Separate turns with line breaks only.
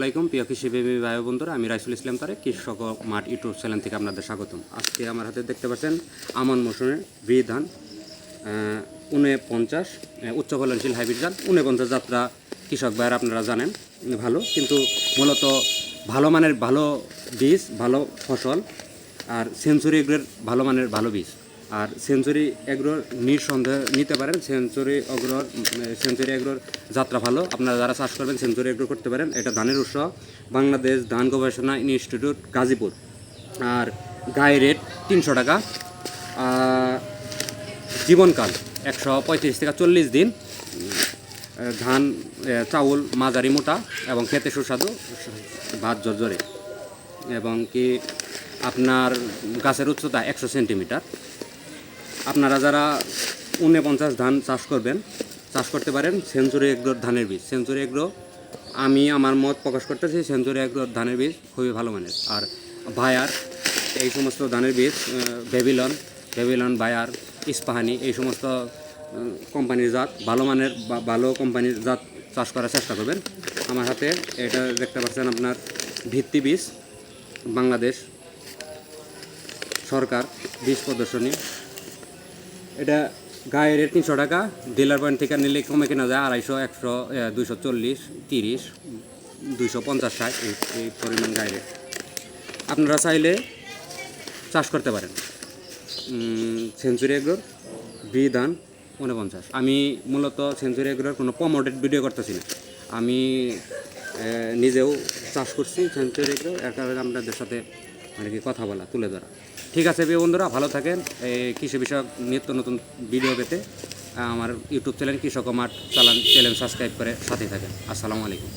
আলাইকুম, প্রিয় কৃষি প্রেমী ভাই বন্ধুরা আমি রাইসুল ইসলাম তারে কৃষক মাঠ ইউটিউব চ্যানেল থেকে আপনাদের স্বাগতম। আজকে আমার হাতে দেখতে পাচ্ছেন আমন মৌসুমের বি ধান উনে পঞ্চাশ উচ্চ ফলনশীল হাইব্রিড ধান, উনে পঞ্চাশ যাত্রা। কৃষক ভাইয়ের আপনারা জানেন, ভালো, কিন্তু মূলত ভালো মানের ভালো বীজ, ভালো ফসল, আর সেঞ্চুরি এগ্রোর ভালো মানের ভালো বীজ। আর সেঞ্চুরি এগ্রোর নিঃসন্দেহ নিতে পারেন। সেঞ্চুরি অগ্রোর, সেঞ্চুরি এগ্রোর যাত্রা ভালো। আপনারা যারা চাষ করবেন, সেঞ্চুরি এগ্রো করতে পারেন। এটা ধানের উৎস। বাংলাদেশ ধান গবেষণা ইনস্টিটিউট, গাজীপুর। আর গায়ে রেট তিনশো টাকা। জীবনকাল একশো পঁয়ত্রিশ থেকে চল্লিশ দিন। ধান চাউল মাঝারি মোটা এবং খেতে সুস্বাদু, ভাত জর্জরে এবং কি আপনার গাছের উচ্চতা একশো সেন্টিমিটার। আপনারা যারা উনপঞ্চাশ ধান চাষ করবেন, চাষ করতে পারেন সেঞ্চুরি এগ্রোর ধানের বীজ। সেঞ্চুরি এগ্রো, আমি আমার মত প্রকাশ করতেছি, সেঞ্চুরি এগ্রোর ধানের বীজ খুবই ভালো মানের। আর ভায়ার এই সমস্ত ধানের বীজ বেবিলন বেবিলন বায়ার ইস্পাহানি, এই সমস্ত কোম্পানির জাত, ভালো মানের বা ভালো কোম্পানির জাত চাষ করার চেষ্টা করবেন। আমার হাতে এটা দেখতে পাচ্ছেন আপনার ভিত্তি বীজ, বাংলাদেশ সরকার বীজ প্রদর্শনী। এটা গায়ে রেট তিনশো টাকা ডিলার পয়েন্ট থেকে নিলে কমে কেনা যায় আড়াইশো, একশো দুইশো চল্লিশ, তিরিশ, দুইশো পঞ্চাশ, ষাট, এই পরিমাণ গায়ে রেট আপনারা চাইলে চাষ করতে পারেন। সেঞ্চুরি এগ্রোর বি ধান উনপঞ্চাশ আমি মূলত সেঞ্চুরি এগ্রোর কোনো প্রমোটেড ভিডিও করতেছি না। আমি নিজেও চাষ করছি সেঞ্চুরি এগ্রো এর কারণে আপনাদের সাথে মানে কি কথা বলা, তুলে ধরা। ঠিক আছে প্রিয় বন্ধুরা, ভালো থাকেন। এই কৃষি বিষয়ক নিত্য নতুন ভিডিও পেতে আমার ইউটিউব চ্যানেল কৃষক মাঠ চালান চ্যানেল সাবস্ক্রাইব করে সাথে থাকেন। আসসালামু আলাইকুম।